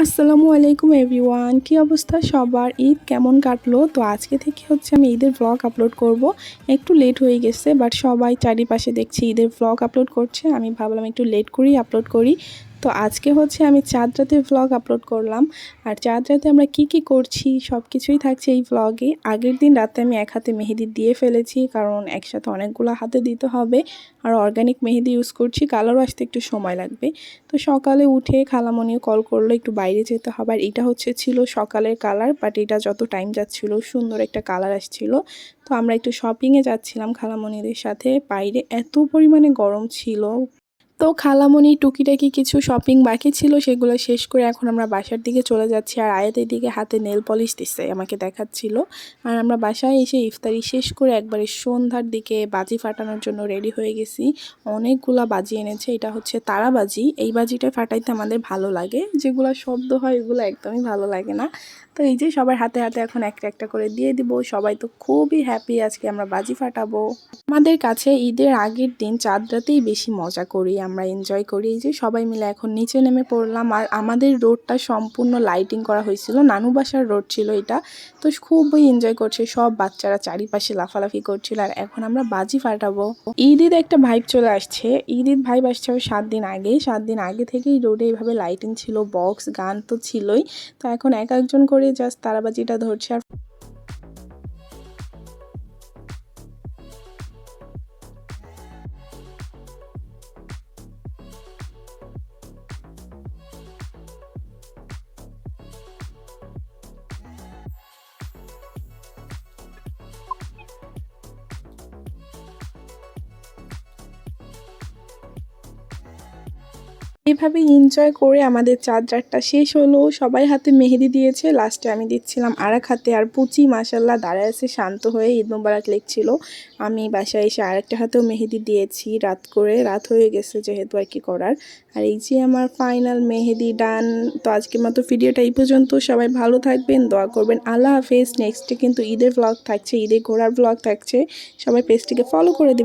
আসসালামু আলাইকুম এভরিওয়ান, কী অবস্থা সবার? ঈদ কেমন কাটলো? তো আজকে থেকে হচ্ছে আমি ঈদের ব্লগ আপলোড করব। একটু লেট হয়ে গেছে বাট সবাই চারিপাশে দেখছি ঈদের ব্লগ আপলোড করছে। আমি ভাবলাম একটু লেট করি আপলোড করি। তো আজকে হচ্ছে আমি চাঁদ রাতের ভ্লগ আপলোড করলাম। আর চাঁদ রাতে আমরা কি কি করছি সব কিছুই থাকছে এই ভ্লগে আগের দিন রাতে আমি এক হাতে মেহেদি দিয়ে ফেলেছি, কারণ একসাথে অনেকগুলো হাতে দিতে হবে। আর অর্গানিক মেহেদি ইউজ করছি, কালারও আসতে একটু সময় লাগবে। তো সকালে উঠে খালামণিও কল করল, একটু বাইরে যেতে হবে। আর এটা হচ্ছে ছিল সকালের কালার বাট এটা যত টাইম যাচ্ছিল, সুন্দর একটা কালার আসছিল। তো আমরা একটু শপিংয়ে যাচ্ছিলাম খালামণিদের সাথে। বাইরে এত পরিমাণে গরম ছিল। তো খালামণি টুকিটাকি কিছু শপিং বাকি ছিল, সেগুলো শেষ করে এখন আমরা বাসার দিকে চলে যাচ্ছি। আর আয়াতের দিকে হাতে নেল পলিশ দিচ্ছে আমাকে দেখাচ্ছিল। আর আমরা বাসায় এসে ইফতারি শেষ করে একবারে সন্ধ্যার দিকে বাজি ফাটানোর জন্য রেডি হয়ে গেছি। অনেকগুলা বাজি এনেছে, এটা হচ্ছে তারা বাজি। এই বাজিটা ফাটাইতে আমাদের ভালো লাগে। যেগুলো শব্দ হয় এগুলো একদমই ভালো লাগে না। তো এই যে সবার হাতে হাতে এখন একটা একটা করে দিয়ে দিব। সবাই তো খুবই হ্যাপি আজকে আমরা বাজি ফাটাবো। আমাদের কাছে ঈদের আগের দিন চাঁদ রাতেই বেশি মজা করি, আমরা এনজয় করি। এই যে সবাই মিলে এখন নিচে নেমে পড়লাম আর আমাদের রোডটা সম্পূর্ণ লাইটিং করা হয়েছিল। নানু বাসার রোড ছিল এটা। তো খুবই এনজয় করছে। সব বাচ্চারা চারিপাশে লাফালাফি করছিল আর এখন আমরা বাজি ফাটাবো। ঈদ একটা ভাইব চলে আসছে। ঈদ ভাইব আসছে সাত দিন আগে সাত দিন আগে থেকেই রোডে এইভাবে লাইটিং ছিল বক্স গান তো ছিলই। তো এখন এক একজন করে জাস্ট তারাবাজিটা ধরছে আর এভাবে এনজয় করে আমাদের রাতটা শেষ হলো। সবাই হাতে মেহেদি দিয়েছে। লাস্টে আমি দিচ্ছিলাম আর এক হাতে আর পুচি মাসাল্লাহ দাঁড়ায় আছে, শান্ত হয়ে ঈদ মোবারক লিখছিল। আমি বাসায় এসে আরেকটা হাতেও মেহেদি দিয়েছি, রাত করে। রাত হয়ে গেছে যেহেতু আর কি করার। আর এই যে আমার ফাইনাল মেহেদি ডান তো আজকের মতো ভিডিওটা এই পর্যন্ত। সবাই ভালো থাকবেন, দোয়া করবেন। আল্লাহ হাফেজ। নেক্সটে কিন্তু ঈদের ব্লগ থাকছে ঈদের ঘোরার ব্লগ থাকছে। সবাই পেজটিকে ফলো করে দেবেন।